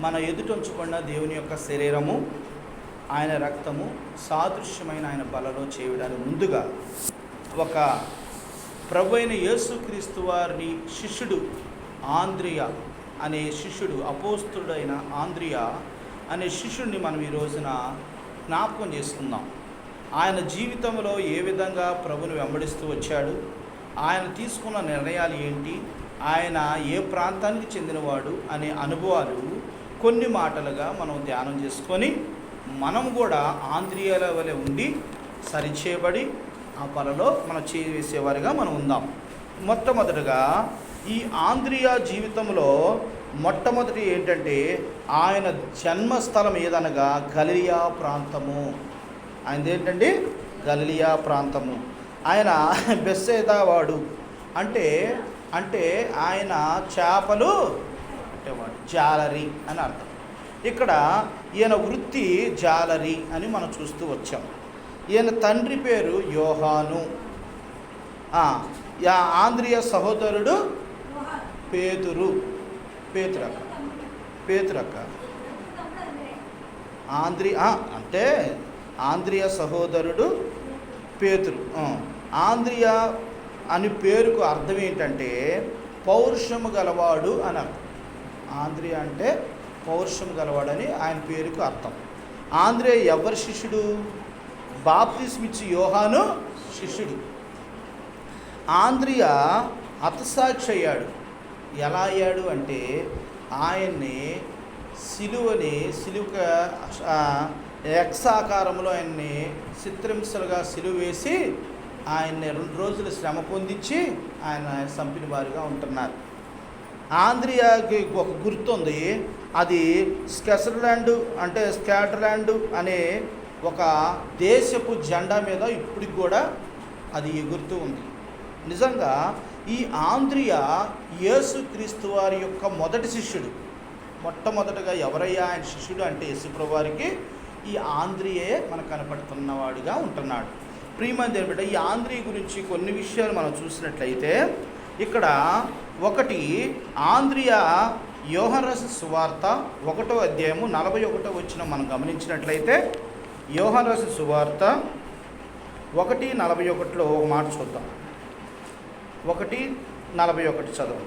మన ఎదుట దేవుని యొక్క శరీరము ఆయన రక్తము సాదృశ్యమైన ఆయన బలలో చేయడానికి ముందుగా ఒక ప్రభు అయిన యేసుక్రీస్తు వారిని శిష్యుడు ఆంద్రియ అనే శిష్యుడు అపోస్తుడైన ఆంద్రియ అనే శిష్యుడిని మనం ఈ రోజున జ్ఞాపకం చేసుకుందాం. ఆయన జీవితంలో ఏ విధంగా ప్రభుని వెంబడిస్తూ వచ్చాడు? ఆయన తీసుకున్న నిర్ణయాలు ఏంటి? ఆయన ఏ ప్రాంతానికి చెందినవాడు? అనే అనుభవాలు కొన్ని మాటలుగా మనం ధ్యానం చేసుకొని మనం కూడా ఆంధ్రియాల వలె ఉండి సరిచేయబడి ఆ పలలో మనం చేసేవారిగా మనం ఉందాం. మొట్టమొదటగా ఈ ఆంధ్రియ జీవితంలో మొట్టమొదటి ఏంటంటే ఆయన జన్మస్థలం ఏదనగా గలియా ప్రాంతము. ఆయనది ఏంటండి? గలియా ప్రాంతము. ఆయన బెస్సేదావాడు. అంటే అంటే ఆయన చేపలు పట్టేవాడు. జాలరి అని అర్థం. ఇక్కడ ఈయన వృత్తి జాలరి అని మనం చూస్తూ వచ్చాం. ఈయన తండ్రి పేరు యోహాను. యా ఆంధ్రియ సహోదరుడు పేతురు. పేతురక్క. పేతురక్క. ఆంధ్రి అంటే ఆంధ్రియ సహోదరుడు పేతురు. ఆంధ్రియ అని పేరుకు అర్థం ఏంటంటే పౌరుషము గలవాడు అని అర్థం. ఆంధ్రియ అంటే పౌరుషం గలవాడని ఆయన పేరుకు అర్థం. ఆంధ్రియ ఎవరి శిష్యుడు? బాప్తిస్మిచ్చి యోహాను శిష్యుడు. ఆంధ్రియ హతసాక్షి అయ్యాడు ఎలా అయ్యాడు అంటే ఆయన్ని సిలువని సిలువ ఎక్స్ ఆకారంలో ఆయన్ని చిత్రింసలుగా సిలువ వేసి ఆయన్ని రెండు రోజులు శ్రమ పొందించి ఆయన చంపిన వారిగా ఉంటున్నారు. ఆంధ్రియాకి ఒక గుర్తుంది. అది స్కెసర్లాండ్ అంటే స్కాటర్లాండ్ అనే ఒక దేశపు జెండా మీద ఇప్పటికి కూడా అది ఎగురుతూ ఉంది. నిజంగా ఈ ఆంధ్రియ యేసుక్రీస్తు వారి యొక్క మొదటి శిష్యుడు మొట్టమొదటగా ఎవరయ్యా ఆయన శిష్యుడు అంటే యేసుప్రభు వారికి ఈ ఆంధ్రియే మనకు కనపడుతున్నవాడిగా ఉంటున్నాడు. ప్రియమంది ఏంటంటే ఈ ఆంధ్రియ గురించి కొన్ని విషయాలు మనం చూసినట్లయితే ఇక్కడ ఒకటి ఆంధ్రియ యోహరస సువార్త ఒకటో అధ్యాయము నలభై ఒకటో వచ్చిన మనం గమనించినట్లయితే యోహరస సువార్త ఒకటి నలభై ఒకటిలో ఒక మాట చూద్దాం. ఒకటి నలభై ఒకటి చదువు.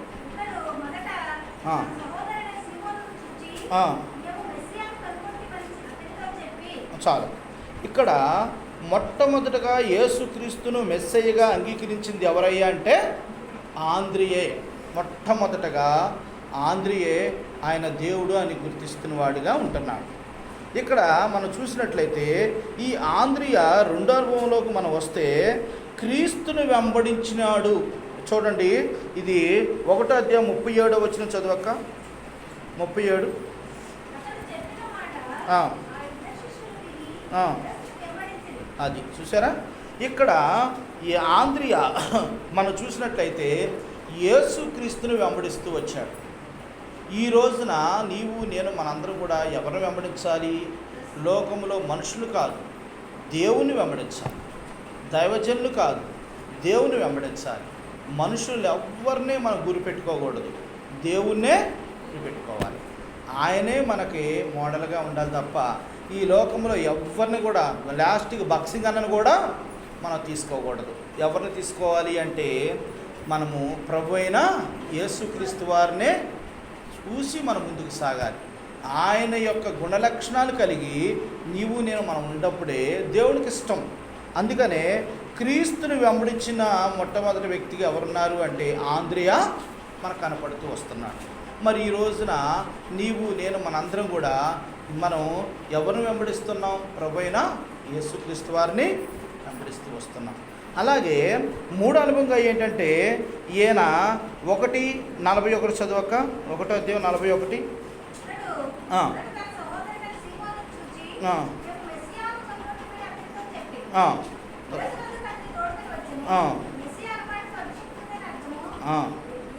చాలు. ఇక్కడ మొట్టమొదటగా యేసుక్రీస్తును మెస్సయ్యగా అంగీకరించింది ఎవరయ్యా అంటే ఆంధ్రియే మొట్టమొదటగా ఆంధ్రియే ఆయన దేవుడు అని గుర్తిస్తున్న వాడిగా ఉంటున్నాడు. ఇక్కడ మనం చూసినట్లయితే ఈ ఆంధ్రియ రెండో అనుభవంలోకి మనం వస్తే క్రీస్తును వెంబడించినాడు. చూడండి ఇది ఒకటో అధ్యాయం ముప్పై ఏడో వచ్చిన చదవక్క. ముప్పై ఏడు. అది చూసారా? ఇక్కడ ఈ ఆంధ్రియ మనం చూసినట్లయితే యేసుక్రీస్తుని వెంబడిస్తూ వచ్చాడు. ఈ రోజున నీవు నేను మనందరం కూడా ఎవరిని వెంబడించాలి? లోకంలో మనుషులు కాదు దేవుని వెంబడించాలి. దైవజనులు కాదు దేవుని వెంబడించాలి. మనుషులు ఎవరినే మనం గురి పెట్టుకోకూడదు దేవుణ్ణే గురి పెట్టుకోవాలి. ఆయనే మనకి మోడల్గా ఉండాలి తప్ప ఈ లోకంలో ఎవరిని కూడా లాస్ట్కి బక్సింగ్ అన్నను కూడా మనం తీసుకోకూడదు. ఎవరిని తీసుకోవాలి అంటే మనము ప్రభు అయిన యేసుక్రీస్తు వారినే చూసి మనం ముందుకు సాగాలి. ఆయన యొక్క గుణలక్షణాలు కలిగి నీవు నేను మనం ఉన్నప్పుడే దేవునికి ఇష్టం. అందుకనే క్రీస్తుని వెంబడించిన మొట్టమొదటి వ్యక్తిగా ఎవరున్నారు అంటే ఆంధ్రియ మనకు కనపడుతూ వస్తున్నాడు. మరి ఈ రోజున నీవు నేను మనందరం కూడా మనం ఎవరిని వెంబడిస్తున్నాం? ప్రభు అయిన యేసుక్రీస్తు వారిని ఆవిష్కరిస్తూ వస్తున్నాం. అలాగే మూడో అనుభవంగా ఏంటంటే ఈయన ఒకటి నలభై ఒకటి చదవక ఒకటో అధ్యాయం నలభై ఒకటి.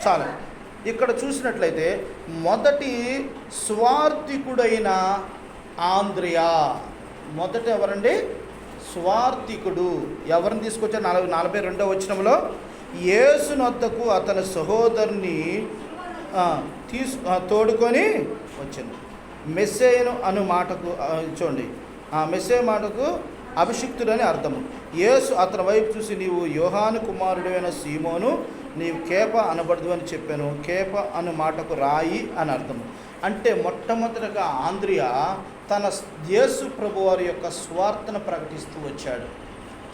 చాలు. ఇక్కడ చూసినట్లయితే మొదటి స్వార్థికుడైన ఆంధ్రియా మొదట ఎవరండి? స్వార్థికుడు. ఎవరిని తీసుకొచ్చారు నలభై నలభై రెండో వచనంలో యేసునొద్దకు అతని సహోదరుని తీసు తోడుకొని వచ్చింది. మెస్సేయను అను మాటకు చూడండి. ఆ మెస్సే మాటకు అభిషిక్తుడని అర్థము. యేసు అతని వైపు చూసి నీవు యోహాను కుమారుడైన సీమోను నీవు కేప అనబడదు అని చెప్పాను కేప అను మాటకు రాయి అని అర్థం అంటే మొట్టమొదటిగా ఆంధ్రియా తన యేసు ప్రభువారి యొక్క స్వార్థను ప్రకటిస్తూ వచ్చాడు.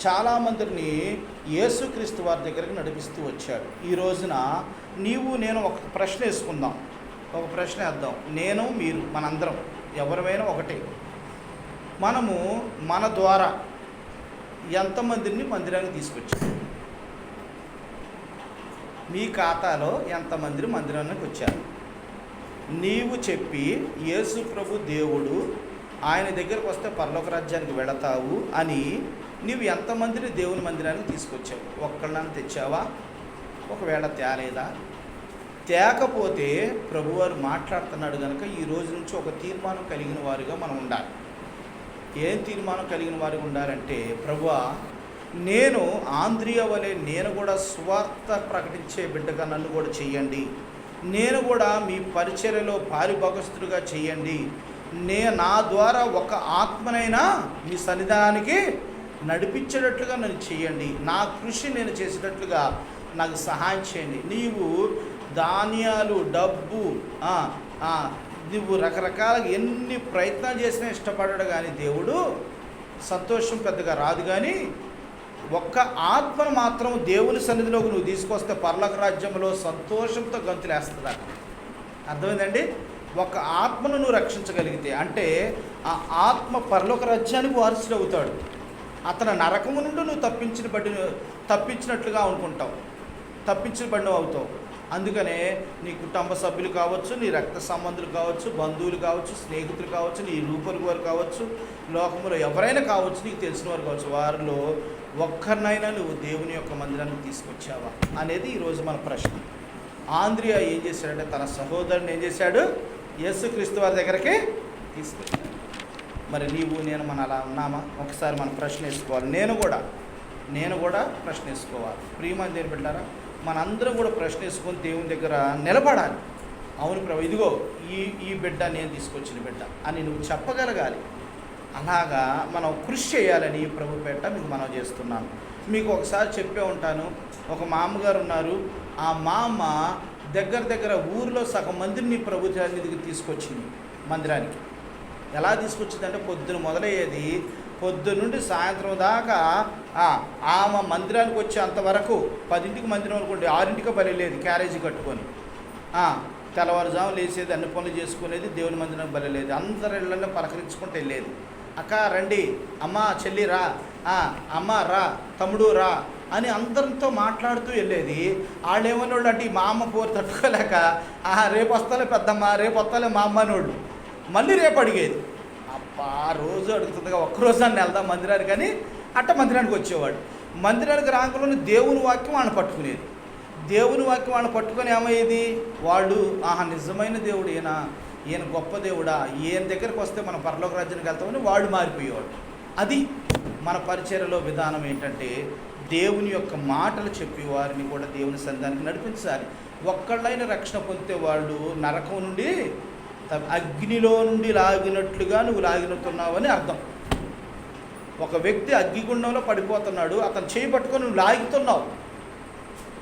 చాలామందిని యేసుక్రీస్తు వారి దగ్గరికి నడిపిస్తూ వచ్చాడు. ఈ రోజున నీవు నేను ఒక ప్రశ్న వేసుకుందాం. ఒక ప్రశ్న వేద్దాం. నేను మీరు మనందరం ఎవరిమైనా ఒకటే. మనము మన ద్వారా ఎంతమందిని మందిరానికి తీసుకొచ్చాము మీ ఖాతాలో ఎంతమంది మందిరానికి వచ్చారు? నీవు చెప్పి యేసు ప్రభు దేవుడు ఆయన దగ్గరకు వస్తే పరలోక రాజ్యానికి వెళతావు అని నీవు ఎంతమందిని దేవుని మందిరానికి తీసుకొచ్చావు? ఒక్కళ్ళని తెచ్చావా? ఒకవేళ తేలేదా? తేకపోతే ప్రభువారు మాట్లాడుతున్నాడు కనుక ఈ రోజు నుంచి ఒక తీర్మానం కలిగిన వారుగా మనం ఉండాలి. ఏం తీర్మానం కలిగిన వారుగా ఉండాలంటే ప్రభువా నేను ఆంధ్రియ వలె నేను కూడా స్వార్థ ప్రకటించే బిడ్డగా నన్ను కూడా చెయ్యండి నేను కూడా మీ పరిచర్యలో పారిభాగస్తుడిగా చెయ్యండి నే నా ద్వారా ఒక ఆత్మనైనా మీ సన్నిధానానికి నడిపించేటట్లుగా నన్ను చేయండి. నా కృషి నేను చేసేటట్లుగా నాకు సహాయం చేయండి. నీవు ధాన్యాలు డబ్బు నువ్వు రకరకాల ఎన్ని ప్రయత్నాలు చేసినా ఇష్టపడడు కానీ దేవుడు సంతోషం పెద్దగా రాదు కానీ ఒక్క ఆత్మను మాత్రం దేవుని సన్నిధిలోకి నువ్వు తీసుకొస్తే పర్లక రాజ్యంలో సంతోషంతో గంతులేస్తుందా? అర్థమైందండి? ఒక ఆత్మను నువ్వు రక్షించగలిగితే అంటే ఆ ఆత్మ పరలోక రాజ్యానికి వారసుడు అవుతాడు. అతను నరకము నుండి నువ్వు తప్పించిన బట్టి తప్పించినట్లుగా అనుకుంటావు. తప్పించిన బడిన అవుతావు. అందుకనే నీ కుటుంబ సభ్యులు కావచ్చు నీ రక్త సంబంధులు కావచ్చు బంధువులు కావచ్చు స్నేహితులు కావచ్చు నీ రూపరుగు వారు కావచ్చు లోకంలో ఎవరైనా కావచ్చు నీకు తెలిసిన వారు కావచ్చు వారిలో ఒక్కరినైనా నువ్వు దేవుని యొక్క మందిరానికి తీసుకొచ్చావా? అనేది ఈరోజు మన ప్రశ్న. ఆంధ్రియా ఏం చేశాడంటే తన సహోదరుని ఏం చేశాడు? యేసుక్రీస్తు వారి దగ్గరికి తీసుకొచ్చాడు. మరి నీవు నేను మన అలా ఉన్నామా? ఒకసారి మనం ప్రశ్న వేసుకోవాలి. నేను కూడా నేను కూడా ప్రశ్న వేసుకోవాలి. ప్రియమని దేని పెట్టారా మనందరం కూడా ప్రశ్న వేసుకొని దేవుని దగ్గర నిలబడాలి. అవును ప్రభు ఇదిగో ఈ ఈ బిడ్డ నేను తీసుకొచ్చిన బిడ్డ అని నువ్వు చెప్పగలగాలి. అలాగా మనం కృషి చేయాలని ఈ ప్రభు పేట మీకు మనం చేస్తున్నాను మీకు ఒకసారి చెప్పే ఉంటాను ఒక మామగారు ఉన్నారు ఆ మామ దగ్గర దగ్గర ఊరిలో సగం మందిని ప్రభు సన్నిధికి తీసుకొచ్చింది మందిరానికి. ఎలా తీసుకొచ్చిందంటే పొద్దున మొదలయ్యేది పొద్దున్న నుండి సాయంత్రం దాకా ఆమె మందిరానికి వచ్చే అంతవరకు పదింటికి మందిరం అనుకోండి ఆరింటికి బలి లేదు క్యారేజీ కట్టుకొని. తెల్లవారుజాము లేచేది అన్ని పనులు చేసుకునేది దేవుని మందిరం బలి లేదు. అందరి ఇళ్ళల్లో పలకరించుకుంటూ వెళ్ళేది. అక్క రండి. అమ్మ చెల్లి రా. ఆ, అమ్మ రా తమ్ముడు రా అని అందరితో మాట్లాడుతూ వెళ్ళేది. వాళ్ళు అంటే మా అమ్మ పోరు తట్టుకోలేక ఆహా రేపు వస్తాలే పెద్దమ్మ రేపు వస్తాలే మా అమ్మనోళ్ళు మళ్ళీ రేపు అడిగేది. అబ్బా రోజు అడుగుతుందిగా ఒక్కరోజు నన్ను వెళ్దాం మందిరానికి కానీ అట్ట మందిరానికి వచ్చేవాడు. మందిరానికి రాకలోనే దేవుని వాక్యం వాళ్ళని పట్టుకునేది. దేవుని వాక్యం వాళ్ళని పట్టుకొని ఏమయ్యేది? వాళ్ళు ఆహా నిజమైన దేవుడు ఈయన గొప్ప దేవుడా ఈయన దగ్గరకు వస్తే మనం పరలోక రాజ్యానికి వెళ్తామని వాడు మారిపోయేవాడు. అది మన పరిచర్యలో విధానం ఏంటంటే దేవుని యొక్క మాటలు చెప్పి వారిని కూడా దేవుని సంధానికి నడిపించాలి. ఒక్కళ్ళైన రక్షణ పొందితే వాళ్ళు నరకం నుండి అగ్నిలో నుండి లాగినట్లుగా నువ్వు లాగినట్టున్నావని అర్థం. ఒక వ్యక్తి అగ్నిగుండంలో పడిపోతున్నాడు అతను చేయి పట్టుకొని నువ్వు లాగుతున్నావు.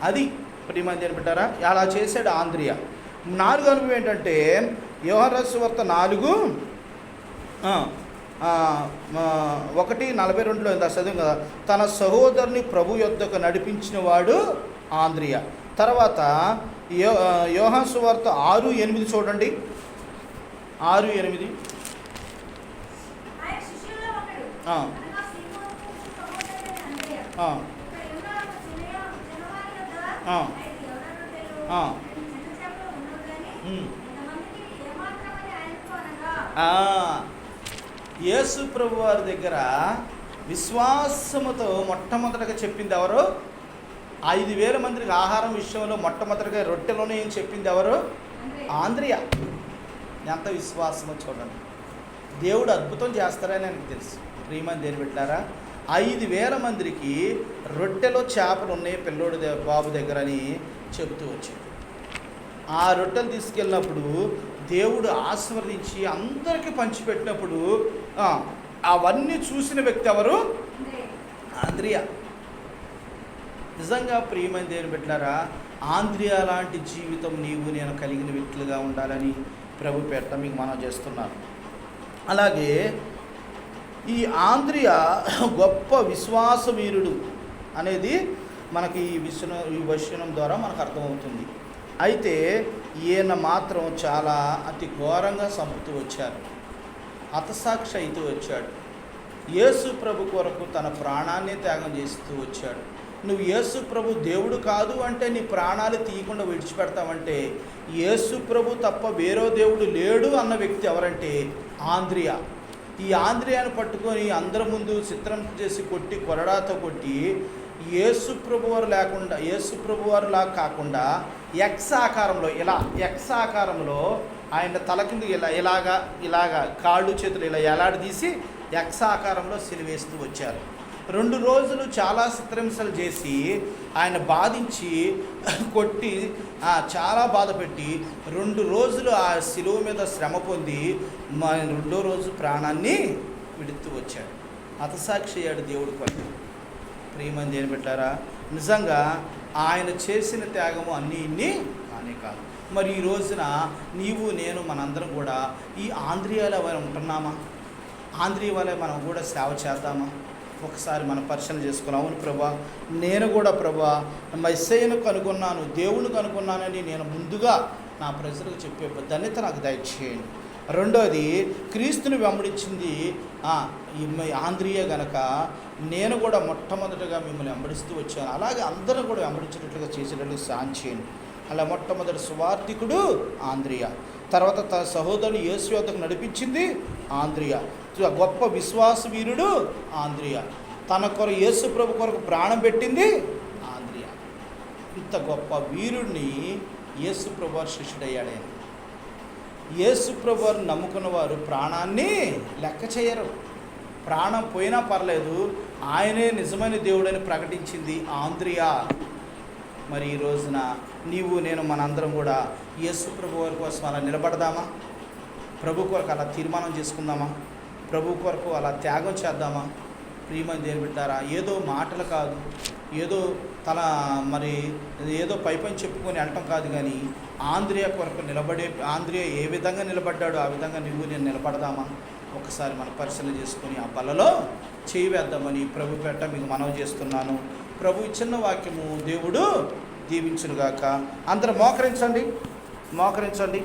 అది. ప్రియమంది అని అలా చేశాడు ఆంధ్రియ నాలుగు అనుభవం ఏంటంటే యోహరస్సు వార్త నాలుగు. ఒకటి నలభై రెండులో ఇంత చదివాం కదా. తన సహోదరుని ప్రభు యొద్దకు నడిపించిన వాడు ఆంధ్రియ తర్వాత యో యోహాసు వార్త ఆరు ఎనిమిది చూడండి. ఆరు ఎనిమిది. ఆ, యేసు ప్రభు వారి దగ్గర విశ్వాసముతో మొట్టమొదటగా చెప్పింది ఎవరు? ఐదు వేల మందికి ఆహారం విషయంలో మొట్టమొదటిగా రొట్టెలోనే ఏం చెప్పింది ఎవరు. ఆంధ్రియ ఎంత విశ్వాసమో చూడండి. దేవుడు అద్భుతం చేస్తారని నాకు తెలుసు. ప్రియమని దేని పెట్టారా ఐదు వేల మందికి రొట్టెలో చేపలు ఉన్నాయి పిల్లోడి బాబు దగ్గర అని చెబుతూ వచ్చింది. ఆ రొట్టెలు తీసుకెళ్ళినప్పుడు దేవుడు ఆశీర్వదించి అందరికీ పంచిపెట్టినప్పుడు అవన్నీ చూసిన వ్యక్తి ఎవరు? ఉండే. ఆంద్రియా నిజంగా ప్రియమైన దేవుని బిడ్డలారా ఆంద్రియా లాంటి జీవితం నీవు నేను కలిగిన వ్యక్తులుగా ఉండాలని ప్రభు పేట మీకు మనం చేస్తున్నాను. అలాగే ఈ ఆంద్రియా గొప్ప విశ్వాస వీరుడు అనేది మనకి ఈ విషయం ఈ వచనం ద్వారా మనకు అర్థమవుతుంది. అయితే ఈయన మాత్రం చాలా అతి ఘోరంగా చంపుతూ వచ్చారు. హతసాక్షి అవుతూ వచ్చాడు. యేసు ప్రభు కొరకు తన ప్రాణాన్ని త్యాగం చేస్తూ వచ్చాడు. నువ్వు యేసు ప్రభు దేవుడు కాదు అంటే నీ ప్రాణాలు తీయకుండా విడిచిపెడతావంటే యేసు ప్రభు తప్ప వేరే దేవుడు లేడు అన్న వ్యక్తి ఎవరంటే ఆంద్రియా. ఈ ఆంద్రియాను పట్టుకొని అందరి ముందు చిత్రం చేసి కొట్టి కొరడాతో కొట్టి యేసు ప్రభువారు లేకుండా యేసు ప్రభువారులా లా కాకుండా ఎక్స్ ఆకారంలో ఇలా ఎక్స్ ఆకారంలో ఆయన తల కింద ఇలా ఇలాగా ఇలాగా కాళ్ళు చేతులు ఇలా ఎలాడదీసి ఎక్స్ ఆకారంలో సిలివేస్తూ వచ్చారు. రెండు రోజులు చాలా చిత్రహింసలు చేసి ఆయన బాధించి కొట్టి చాలా బాధ పెట్టి రెండు రోజులు ఆ శిలువ మీద శ్రమ పొంది మా రెండో రోజు ప్రాణాన్ని విడుతూ వచ్చాడు. హతసాక్షి అయ్యాడు దేవుడు కొరకు. ప్రియమని దేని పెట్టారా? నిజంగా ఆయన చేసిన త్యాగము అన్నీ ఇన్ని కానే కాదు. మరి ఈ రోజున నీవు నేను మనందరం కూడా ఈ ఆంధ్రియాలో మనం ఉంటున్నామా? ఆంధ్రియ వల్ల మనం కూడా సేవ చేద్దామా? ఒకసారి మనం పరిశీలన చేసుకున్నాం. అవును ప్రభా నేను కూడా ప్రభా మెస్సయ్యను కనుగొన్నాను దేవుని కనుగొన్నానని నేను ముందుగా నా ప్రజలకు చెప్పే ధన్యత నాకు దయచేయండి. రెండోది క్రీస్తుని వెంబడించింది ఆంధ్రియ గనక నేను కూడా మొట్టమొదటిగా మిమ్మల్ని వెంబడిస్తూ వచ్చాను. అలాగే అందరూ కూడా వెంబడించేటట్లుగా చేసేటట్లు సాయం చేయండి. అలా మొట్టమొదటి సువార్థికుడు ఆంధ్రియ తర్వాత తన సహోదరుని యేసు యొద్దకు నడిపించింది ఆంధ్రియ గొప్ప విశ్వాస వీరుడు ఆంధ్రియ తన కొర యేసు ప్రభు కొరకు ప్రాణం పెట్టింది ఆంధ్రియ ఇంత గొప్ప వీరుడిని యేసు ప్రభు వారు శిష్యుడయ్యాడు యేసుప్రభు వారు నమ్ముకున్న వారు ప్రాణాన్ని లెక్క చేయరు. ప్రాణం పోయినా పర్లేదు ఆయనే నిజమైన దేవుడని ప్రకటించింది ఆంధ్రియా మరి ఈ రోజున నీవు నేను మనందరం కూడా యేసు ప్రభు వారి కోసం అలా నిలబడదామా? ప్రభు కొరకు అలా తీర్మానం చేసుకుందామా? ప్రభు కొరకు అలా త్యాగం చేద్దామా? ప్రియమని దేని ఏదో మాటలు కాదు. ఏదో తల మరి ఏదో పై పని చెప్పుకొని వెళ్ళటం కాదు కానీ ఆంధ్రియ కొరకు నిలబడే ఆంధ్రియ ఏ విధంగా నిలబడ్డాడో ఆ విధంగా నువ్వు నేను నిలబడదామా? ఒకసారి మన పరిశీలన చేసుకొని ఆ బలలో చేయి వేద్దామని ప్రభు పెట్ట మీకు మనవి చేస్తున్నాను. ప్రభు ఇచ్చిన వాక్యము దేవుడు దీవించునుగాక. అందరూ మోకరించండి. మోకరించండి.